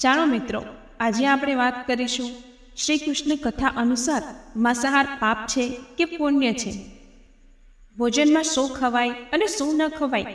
ચાલો મિત્રો, આજે આપણે વાત કરીશું શ્રી કૃષ્ણ કથા અનુસાર માંસાહાર પાપ છે કે પુણ્ય છે? ભોજનમાં શું ખવાય અને શું ન ખવાય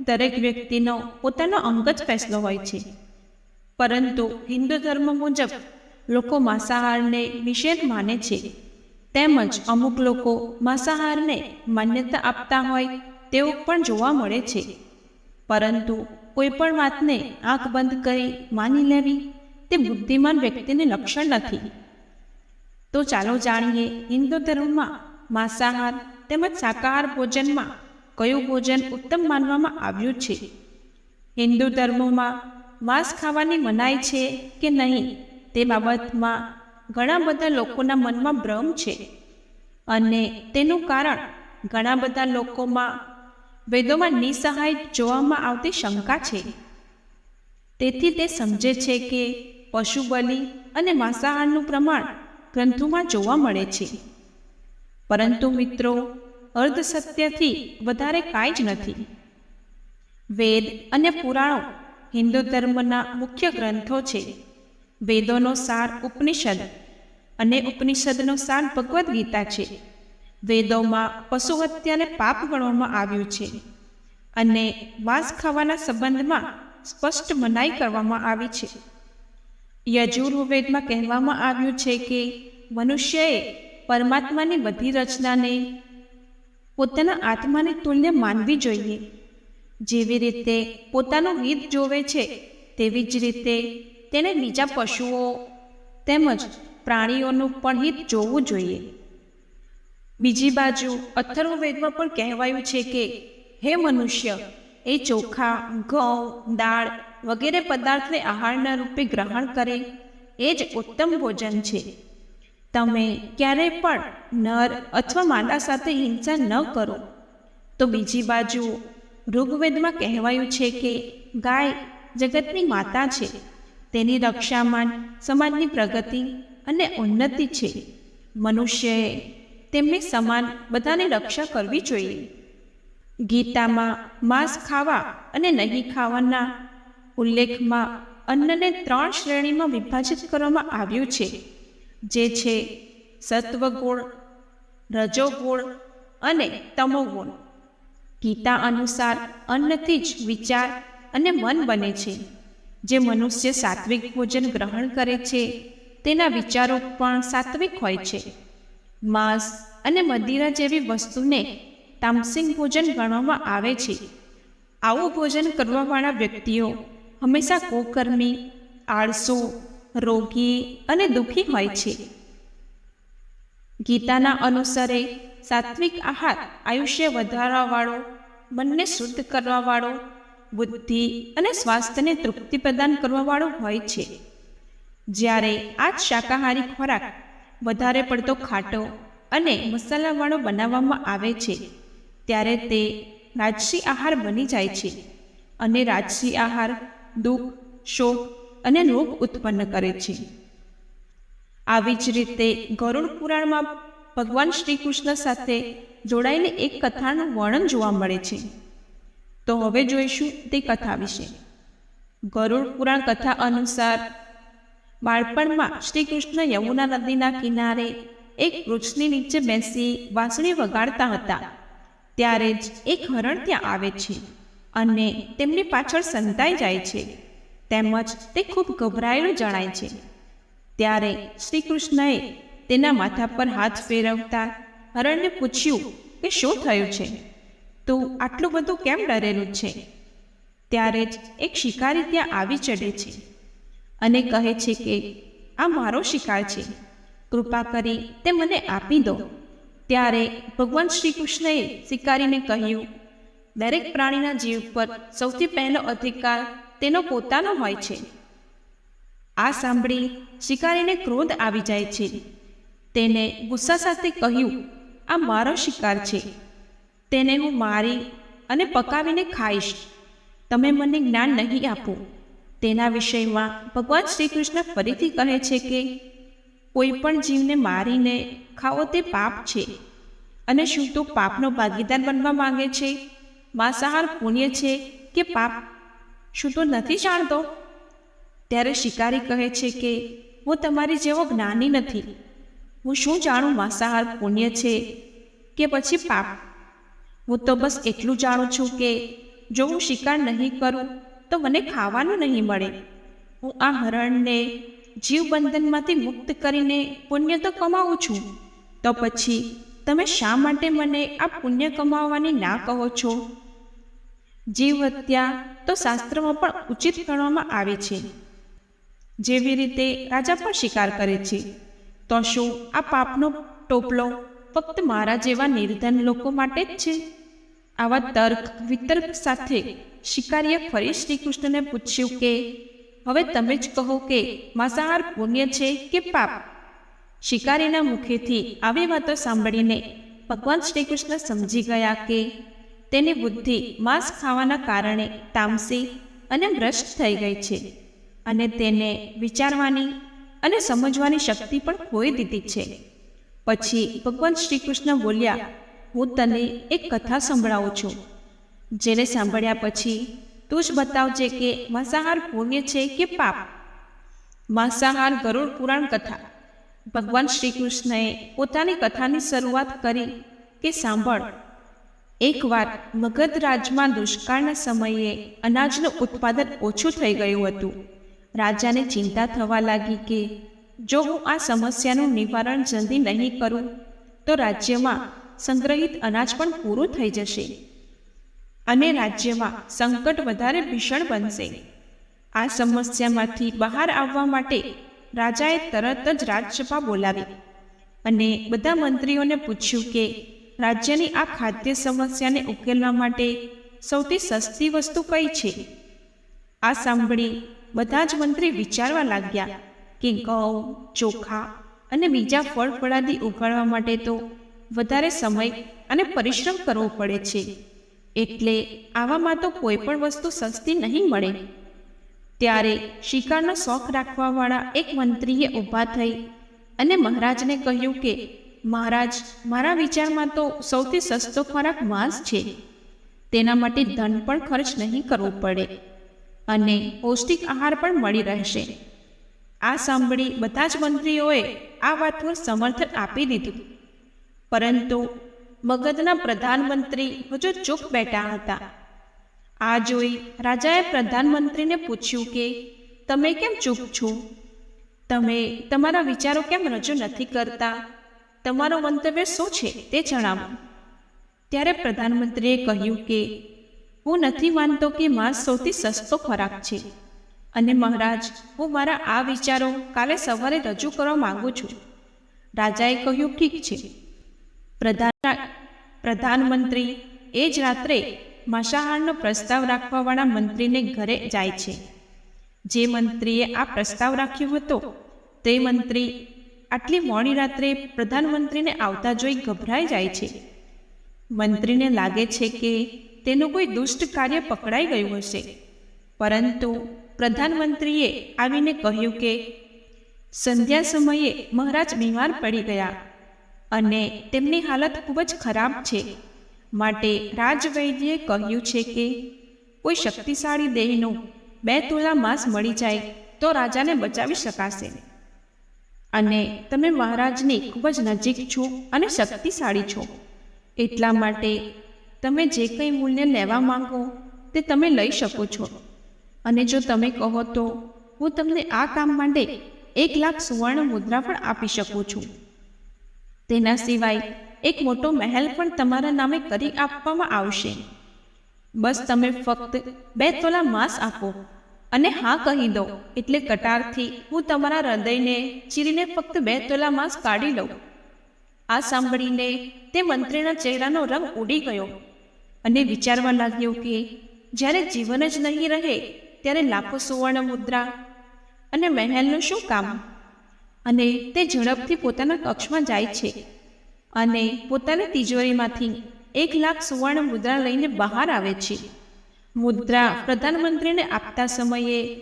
દરેક વ્યક્તિનો પોતાનો અંગત ફેસલો હોય છે. પરંતુ હિન્દુ ધર્મ મુજબ લોકો માંસાહારને નિષેધ માને છે. તેમજ અમુક લોકો માંસાહારને માન્યતા આપતા હોય તેવું પણ જોવા મળે છે. પરંતુ કોઈ પણ વાતને આંખ બંધ કરી માની લેવી તે બુદ્ધિમાન વ્યક્તિને લક્ષણ નથી. તો ચાલો જાણીએ હિન્દુ ધર્મમાં માંસાહાર તેમજ શાકાહાર ભોજનમાં કયું ભોજન ઉત્તમ માનવામાં આવ્યું છે? હિન્દુ ધર્મમાં માંસ ખાવાની મનાઈ છે કે નહીં તે બાબતમાં ઘણા બધા લોકોના મનમાં ભ્રમ છે. અને તેનું કારણ ઘણા બધા લોકોમાં વેદોમાં નિસહાય જોવામાં આવતી શંકા છે. તેથી તે સમજે છે કે પશુ બલિ અને માંસાહારનું પ્રમાણ ગ્રંથોમાં જોવા મળે છે. પરંતુ મિત્રો, અર્ધ સત્યથી વધારે કાંઈ જ નથી. વેદ અને પુરાણો હિન્દુ ધર્મના મુખ્ય ગ્રંથો છે. વેદોનો સાર ઉપનિષદ અને ઉપનિષદનો સાર ભગવદ્ ગીતા છે. વેદોમાં પશુ હત્યાને પાપ ગણવામાં આવ્યું છે અને માંસ ખાવાના સંબંધમાં સ્પષ્ટ મનાઈ કરવામાં આવી છે. યજુર્વેદમાં કહેવામાં આવ્યું છે કે મનુષ્યએ પરમાત્માની બધી રચનાને પોતાના આત્માની તુલ્ય માનવી જોઈએ. જેવી રીતે પોતાનું હિત જોવે છે, તેવી જ રીતે તેને બીજા પશુઓ તેમજ પ્રાણીઓનું પણ હિત જોવું જોઈએ. બીજી બાજુ અથર્વવેદમાં પણ કહેવાયું છે કે, હે મનુષ્ય, એ ચોખા, ઘઉં, દાળ વગેરે પદાર્થને આહારના રૂપે ગ્રહણ કરે, એ જ ઉત્તમ ભોજન છે. તમે ક્યારેય પણ નર અથવા માદા સાથે હિંસા ન કરો. તો બીજી બાજુ ઋગ્વેદમાં કહેવાયું છે કે, ગાય જગતની માતા છે. તેની રક્ષામાં સમાજની પ્રગતિ અને ઉન્નતિ છે. મનુષ્યએ તેમની સમાન બધાને રક્ષા કરવી જોઈએ. ગીતામાં માંસ ખાવા અને નહીં ખાવાના ઉલ્લેખમાં અન્નને ત્રણ શ્રેણીમાં વિભાજિત કરવામાં આવ્યું છે, જે છે સત્વગુણ, રજોગુણ અને તમોગુણ. ગીતા અનુસાર અન્નથી જ વિચાર અને મન બને છે. જે મનુષ્ય સાત્વિક ભોજન ગ્રહણ કરે છે, તેના વિચારો પણ સાત્વિક હોય છે. માંસ અને મદિરા જેવી વસ્તુને તામસિક ભોજન ગણવામાં આવે છે. આવું ભોજન કરવાવાળા વ્યક્તિઓ હંમેશા કુકર્મી આળસુ, રોગી અને દુઃખી હોય છે. ગીતાના અનુસારે સાત્વિક આહાર આયુષ્ય વધારવાવાળો, મનને શુદ્ધ કરવાવાળો, બુદ્ધિ અને સ્વાસ્થ્યને તૃપ્તિ પ્રદાન કરવાવાળો હોય છે. જ્યારે આ જ શાકાહારી ખોરાક વધારે પડતો ખાટો અને મસાલાવાળો બનાવવામાં આવે છે. ત્યારે તે રાજસી આહાર બની જાય છે અને રાજસી આહાર દુઃખ, શોક અને રોગ ઉત્પન્ન કરે છે. આવી જ રીતે ગરુડ પુરાણમાં ભગવાન શ્રી કૃષ્ણ સાથે જોડાયેલી એક કથાનું વર્ણન જોવા મળે છે. તો હવે જોઈશું તે કથા વિશે. ગરુડ પુરાણ કથા અનુસાર બાળપણમાં શ્રી કૃષ્ણ યમુના નદીના કિનારે એક વૃક્ષની નીચે બેસી વાંસળી વગાડતા હતા. ત્યારે જ એક હરણ ત્યાં આવે છે અને તેમની પાછળ સંતાઈ જાય છે. તેમજ તે ખૂબ ગભરાયેલું જણાય છે. ત્યારે શ્રી કૃષ્ણએ તેના માથા પર હાથ ફેરવતા હરણને પૂછ્યું કે શું થયું છે? તું આટલું બધું કેમ ડરેલું છે? ત્યારે જ એક શિકારી ત્યાં આવી ચડે છે. અને કહે છે કે, આ મારો શિકાર છે. કૃપા કરી તે મને આપી દો. ત્યારે ભગવાન શ્રી કૃષ્ણએ શિકારીને કહ્યું, દરેક પ્રાણીના જીવ પર સૌથી પહેલો અધિકાર તેનો પોતાનો હોય છે. આ સાંભળી શિકારીને ક્રોધ આવી જાય છે. તેને ગુસ્સા સાથે કહ્યું, આ મારો શિકાર છે. તેને હું મારી અને પકાવીને ખાઈશ. તમે મને જ્ઞાન નહીં આપો. તેના વિષયમાં ભગવાન શ્રી કૃષ્ણ ફરીથી કહે છે કે, કોઈ પણ જીવને મારીને ખાવો તે પાપ છે અને શું તો પાપનો ભાગીદાર બનવા માંગે છે? માંસાહાર પુણ્ય છે કે પાપ? શું તો નથી જાણતો? ત્યારે શિકારી કહે છે કે, હું તમારી જેવો જ્ઞાની નથી. હું શું જાણું માંસાહાર પુણ્ય છે કે પછી પાપ? હું તો બસ એટલું જાણું છું કે, જો હું શિકાર નહીં કરું તો મને ખાવાનું નહીં મળે. હું આ હરણને જીવબંધનમાંથી મુક્ત કરીને પુણ્ય તો કમાવું છું. તો પછી તમે શા માટે મને આ પુણ્ય કમાવવાની ના કહો છો? જીવ હત્યા તો શાસ્ત્રમાં પણ ઉચિત ગણવામાં આવે છે. જેવી રીતે રાજા પણ શિકાર કરે છે. તો શું આ પાપનો ટોપલો ફક્ત મારા જેવા નિર્ધન લોકો માટે જ છે? આવા તર્ક, વિતર્ક સાથે શિકારીએ ફરી શ્રી કૃષ્ણને પૂછ્યું કે, હવે તમે જ કહો કે માંસાહાર પુણ્ય છે કે પાપ? શિકારીના મુખેથી આવી વાતો સાંભળીને ભગવાન શ્રી કૃષ્ણ સમજી ગયા કે તેની બુદ્ધિ માંસ ખાવાના કારણે તામસી અને ભ્રષ્ટ થઈ ગઈ છે અને તેને વિચારવાની અને સમજવાની શક્તિ પણ ખોઈ દીધી છે. પછી ભગવાન શ્રી કૃષ્ણ બોલ્યા હું તને એક કથા સંભળાવું છું. જેને સાંભળ્યા પછી તું જ બતાવજે કે માંસાહાર પુણ્ય છે કે પાપ? માંસાહાર ગરુડ પુરાણ કથા. ભગવાન શ્રી કૃષ્ણએ પોતાની કથાની શરૂઆત કરી કે સાંભળ. એકવાર મગધ રાજમાં દુષ્કાળના સમયે અનાજનું ઉત્પાદન ઓછું થઈ ગયું હતું. રાજાને ચિંતા થવા લાગી કે જો હું આ સમસ્યાનું નિવારણ જલ્દી નહીં કરું, તો રાજ્યમાં સંગ્રહિત અનાજ પણ પૂરું થઈ જશે. અને રાજ્યમાં સંકટ વધારે ભીષણ બનશે. આ સમસ્યામાંથી બહાર આવવા માટે રાજાએ તરત જ રાજસભા બોલાવી અને બધા મંત્રીઓને પૂછ્યું કે રાજ્યની આ ખાદ્ય સમસ્યાને ઉકેલવા માટે સૌથી સસ્તી વસ્તુ કઈ છે? આ સાંભળી બધા જ મંત્રી વિચારવા લાગ્યા કે ઘઉં, ચોખા અને બીજા ફળ ફળાદી ઉગાડવા માટે તો વધારે સમય અને પરિશ્રમ કરવો પડે છે. એટલે આવામાં તો કોઈ પણ વસ્તુ સસ્તી નહીં મળે. ત્યારે શિકારનો શોખ રાખવાવાળા એક મંત્રીએ ઊભા થઈ અને મહારાજને કહ્યું કે, મહારાજ, મારા વિચારમાં તો સૌથી સસ્તો ખોરાક માંસ છે. તેના માટે ધન પણ ખર્ચ નહીં કરવો પડે અને પૌષ્ટિક આહાર પણ મળી રહેશે. આ સાંભળી બધા જ મંત્રીઓએ આ વાતનું સમર્થન આપી દીધું. પરંતુ મગધના પ્રધાનમંત્રી હજુ ચૂપ બેઠા હતા. આ જોઈ રાજાએ પ્રધાનમંત્રીને પૂછ્યું કે, તમે કેમ ચૂપ છો? તમે તમારા વિચારો કેમ રજૂ નથી કરતા? તમારું મંતવ્ય શું છે તે જણાવો. ત્યારે પ્રધાનમંત્રીએ કહ્યું કે, હું નથી માનતો કે માંસ સૌથી સસ્તો ખોરાક છે. અને મહારાજ, હું મારા આ વિચારો કાલે સવારે રજૂ કરવા માંગુ છું. રાજાએ કહ્યું, ઠીક છે. પ્રધાન પ્રધાનમંત્રી એ જ રાત્રે માંસાહારનો પ્રસ્તાવ રાખવાવાળા મંત્રીને ઘરે જાય છે. જે મંત્રીએ આ પ્રસ્તાવ રાખ્યો હતો, તે મંત્રી આટલી મોડી રાત્રે પ્રધાનમંત્રીને આવતા જોઈ ગભરાઈ જાય છે. મંત્રીને લાગે છે કે તેનું કોઈ દુષ્ટ કાર્ય પકડાઈ ગયું હશે. પરંતુ પ્રધાનમંત્રીએ આવીને કહ્યું કે સંધ્યા સમયે મહારાજ બીમાર પડી ગયા. અને તેમની હાલત ખૂબ જ ખરાબ છે. માટે રાજવૈદ્યે કહ્યું છે કે, કોઈ શક્તિશાળી દેહનું બે તોલા માંસ મળી જાય તો રાજાને બચાવી શકાશે. અને તમે મહારાજની ખૂબ જ નજીક છો અને શક્તિશાળી છો. એટલા માટે તમે જે કંઈ મૂલ્ય લેવા માંગો તે તમે લઈ શકો છો. અને જો તમે કહો તો હું તમને આ કામ માટે એક લાખ સુવર્ણ મુદ્રા પણ આપી શકું છું. તેના સિવાય એક મોટો મહેલ પણ તમારા નામે કરી આપવામાં આવશે. બસ તમે ફક્ત બે તોલા માંસ આપો અને હા કહી દો. એટલે કટારથી હું તમારા હૃદયને ચીરીને ફક્ત બે તોલા માંસ કાઢી લઉં. આ સાંભળીને તે મંત્રીના ચહેરાનો રંગ ઉડી ગયો અને વિચારવા લાગ્યો કે જ્યારે જીવન જ નહીં રહે ત્યારે લાખો સુવર્ણ મુદ્રા અને મહેલનું શું કામ? અને તે ઝડપથી પોતાના કક્ષમાં જાય છે. અને પોતાની તિજોરીમાંથી એક લાખ સુવર્ણ મુદ્રા લઈને બહાર આવે છે. મુદ્રા પ્રધાનમંત્રીને આપતા સમયે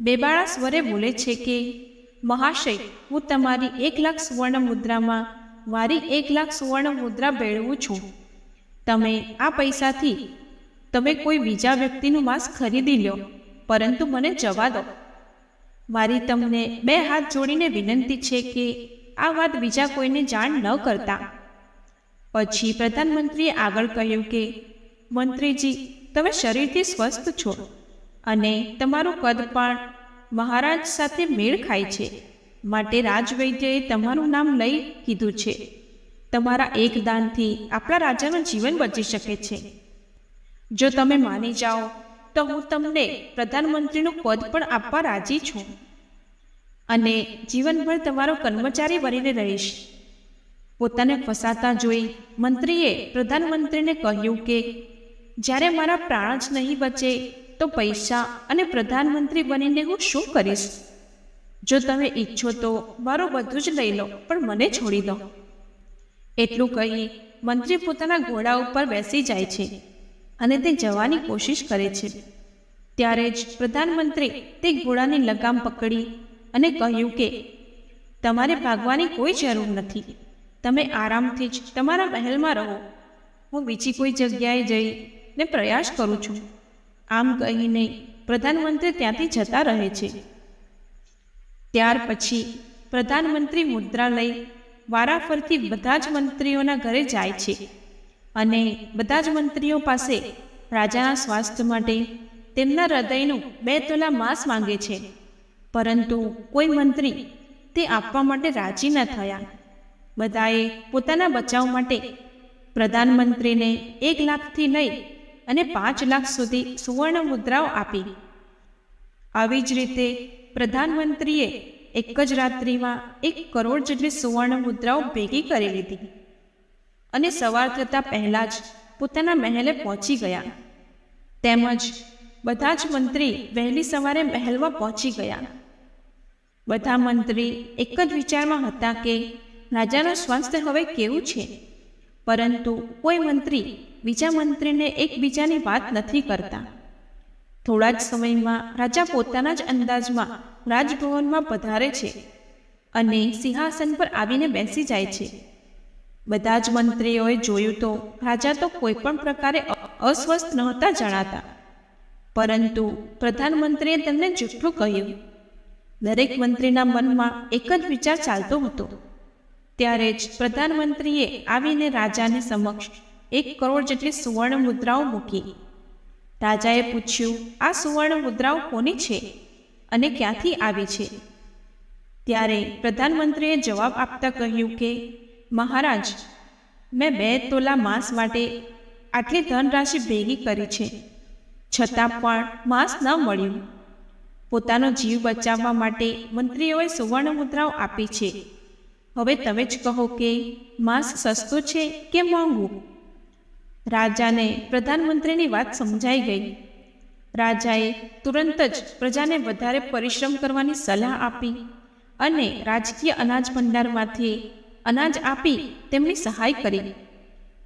બેબાળા સ્વરે બોલે છે કે, મહાશય, હું તમારી એક લાખ સુવર્ણ મુદ્રામાં મારી એક લાખ સુવર્ણ મુદ્રા ભેળવું છું. તમે આ પૈસાથી તમે કોઈ બીજા વ્યક્તિનું માંસ ખરીદી લો, પરંતુ મને જવા દો. મારી તમને બે હાથ જોડીને વિનંતી છે કે આ વાત બીજા કોઈને જાણ ન કરતા. પછી પ્રધાનમંત્રીએ આગળ કહ્યું કે, મંત્રીજી, તમે શરીરથી સ્વસ્થ છો અને તમારું કદ પણ મહારાજ સાથે મેળ ખાય છે. માટે રાજવૈદ્યએ તમારું નામ લઈ કીધું છે. તમારા એક દાનથી આપણા રાજાનું જીવન બચી શકે છે. જો તમે માની જાઓ તો હું તમને પ્રધાનમંત્રીનું પદ પણ આપવા રાજી છું. અને જીવનભર તમારો કર્મચારી બનીને રહીશ. પોતાને ફસાતા જોઈ મંત્રીએ પ્રધાનમંત્રીને કહ્યું કે, જ્યારે મારા પ્રાણ જ નહીં બચે, તો પૈસા અને પ્રધાનમંત્રી બનીને હું શું કરીશ? જો તમે ઈચ્છો તો મારું બધું જ લઈ લો, પણ મને છોડી દો. એટલું કહી મંત્રી પોતાના ઘોડા ઉપર બેસી જાય છે. અને તે જવાની કોશિશ કરે છે. ત્યારે જ પ્રધાનમંત્રી તે ઘોડાની લગામ પકડી અને કહ્યું કે, તમારે ભાગવાની કોઈ જરૂર નથી. તમે આરામથી જ તમારા મહેલમાં રહો. હું બીજી કોઈ જગ્યાએ જઈને પ્રયાસ કરું છું. આમ કહીને પ્રધાનમંત્રી ત્યાંથી જતા રહે છે. ત્યાર પછી પ્રધાનમંત્રી મુદ્રા લઈ વારાફરતી બધા જ મંત્રીઓના ઘરે જાય છે. અને બધા જ મંત્રીઓ પાસે રાજાના સ્વાસ્થ્ય માટે તેમના હૃદયનું બે તોલા માંસ માંગે છે. પરંતુ કોઈ મંત્રી તે આપવા માટે રાજી ન થયા. બધાએ પોતાના બચાવ માટે પ્રધાનમંત્રીને એક લાખથી લઈ અને પાંચ લાખ સુધી સુવર્ણ મુદ્રાઓ આપી. આવી જ રીતે પ્રધાનમંત્રીએ એક જ રાત્રિમાં એક કરોડ જેટલી સુવર્ણ મુદ્રાઓ ભેગી કરી લીધી. અને સવાર થતાં પહેલાં જ પોતાના મહેલે પહોંચી ગયા. તેમજ બધા જ મંત્રી વહેલી સવારે મહેલમાં પહોંચી ગયા. બધા મંત્રી એક જ વિચારમાં હતા કે રાજાનું સ્વાસ્થ્ય હવે કેવું છે? પરંતુ કોઈ મંત્રી બીજા મંત્રીને એકબીજાની વાત નથી કરતા. થોડા જ સમયમાં રાજા પોતાના જ અંદાજમાં રાજભવનમાં પધારે છે અને સિંહાસન પર આવીને બેસી જાય છે. બધા જ મંત્રીઓએ જોયું તો રાજા તો કોઈ પણ પ્રકારે અસ્વસ્થ નહોતા જણાતા. પરંતુ પ્રધાનમંત્રીએ તેમને જૂઠું કહ્યું, દરેક મંત્રીના મનમાં એક જ વિચાર ચાલતો હતો. ત્યારે જ પ્રધાનમંત્રીએ આવીને રાજાની સમક્ષ એક કરોડ જેટલી સુવર્ણ મુદ્રાઓ મૂકી. રાજાએ પૂછ્યું, આ સુવર્ણ મુદ્રાઓ કોની છે અને ક્યાંથી આવી છે? ત્યારે પ્રધાનમંત્રીએ જવાબ આપતા કહ્યું કે મહારાજ, મેં બે તોલા માંસ માટે આટલી ધનરાશિ ભેગી કરી છે. છતાં પણ માંસ ન મળ્યું. પોતાનો જીવ બચાવવા માટે મંત્રીઓએ સુવર્ણ મુદ્રાઓ આપી છે. હવે તમે જ કહો કે માંસ સસ્તું છે કે મોંઘું? રાજાને પ્રધાનમંત્રીની વાત સમજાઈ ગઈ. રાજાએ તુરંત જ પ્રજાને વધારે પરિશ્રમ કરવાની સલાહ આપી અને રાજકીય અનાજ ભંડારમાંથી અનાજ આપી તેમની સહાય કરી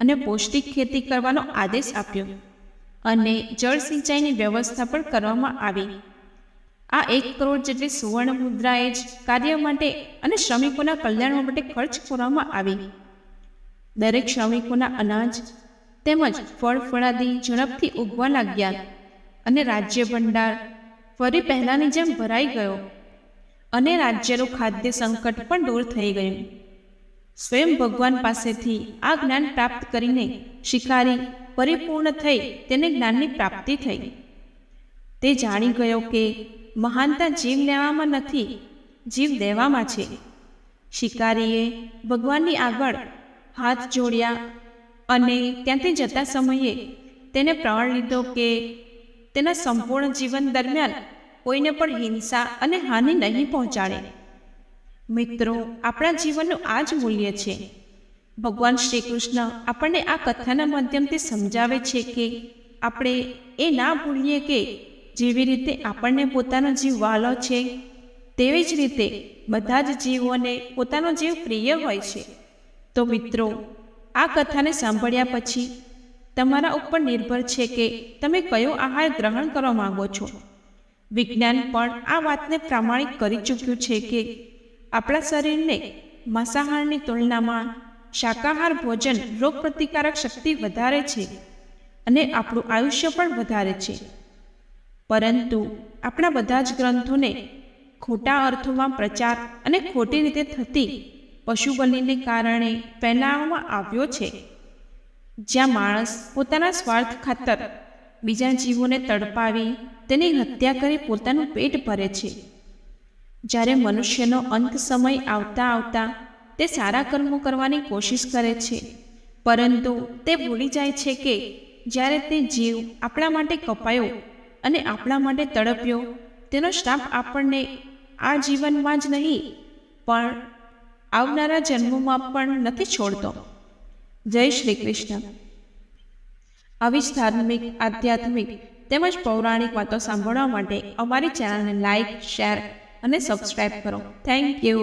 અને પૌષ્ટિક ખેતી કરવાનો આદેશ આપ્યો અને જળ સિંચાઈની વ્યવસ્થા પણ કરવામાં આવી. આ એક કરોડ જેટલી સુવર્ણ મુદ્રાએ જ કાર્ય માટે અને શ્રમિકોના કલ્યાણ માટે ખર્ચ કરવામાં આવી. દરેક શ્રમિકોના અનાજ તેમજ ફળ ફળાદી ઝડપથી ઉગવા લાગ્યા અને રાજ્ય ભંડાર ફરી પહેલાંની જેમ ભરાઈ ગયો અને રાજ્યનું ખાદ્ય સંકટ પણ દૂર થઈ ગયું. સ્વયં ભગવાન પાસેથી આ જ્ઞાન પ્રાપ્ત કરીને શિકારી પરિપૂર્ણ થઈ તેને જ્ઞાનની પ્રાપ્તિ થઈ. તે જાણી ગયો કે મહાનતા જીવ લેવામાં નથી, જીવ દેવામાં છે. શિકારીએ ભગવાનની આગળ હાથ જોડ્યા અને ત્યાંથી જતા સમયે તેને પ્રવણ લીધો કે તેના સંપૂર્ણ જીવન દરમિયાન કોઈને પણ હિંસા અને હાનિ નહીં પહોંચાડે. મિત્રો, આપણા જીવનનું આ જ મૂલ્ય છે. ભગવાન શ્રી કૃષ્ણ આપણને આ કથાના માધ્યમથી સમજાવે છે કે આપણે એ ના ભૂલીએ કે જેવી રીતે આપણને પોતાનો જીવ વાલો છે, તેવી જ રીતે બધા જ જીવોને પોતાનો જીવ પ્રિય હોય છે. તો મિત્રો, આ કથાને સાંભળ્યા પછી તમારા ઉપર નિર્ભર છે કે તમે કયો આહાર ગ્રહણ કરવા માંગો છો. વિજ્ઞાન પણ આ વાતને પ્રામાણિક કરી ચૂક્યું છે કે આપણા શરીરને માંસાહારની તુલનામાં શાકાહાર ભોજન રોગપ્રતિકારક શક્તિ વધારે છે અને આપણું આયુષ્ય પણ વધારે છે. પરંતુ આપણા બધા જ ગ્રંથોને ખોટા અર્થોમાં પ્રચાર અને ખોટી રીતે થતી પશુ બલિને કારણે ફેલાવવામાં આવ્યો છે. જ્યાં માણસ પોતાના સ્વાર્થ ખાતર બીજા જીવોને તડપાવી તેની હત્યા કરી પોતાનું પેટ ભરે છે. જ્યારે મનુષ્યનો અંત સમય આવતા આવતા તે સારા કર્મો કરવાની કોશિશ કરે છે. પરંતુ તે ભૂલી જાય છે કે જ્યારે તે જીવ આપણા માટે કપાયો અને આપણા માટે તડપ્યો, તેનો શ્રાપ આપણને આ જીવનમાં જ નહીં, પણ આવનારા જન્મોમાં પણ નથી છોડતો. જય શ્રી કૃષ્ણ. આવી જ ધાર્મિક, આધ્યાત્મિક તેમજ પૌરાણિક વાતો સાંભળવા માટે અમારી ચેનલને લાઇક શેર અને સબસ્ક્રાઈબ કરો. Thank you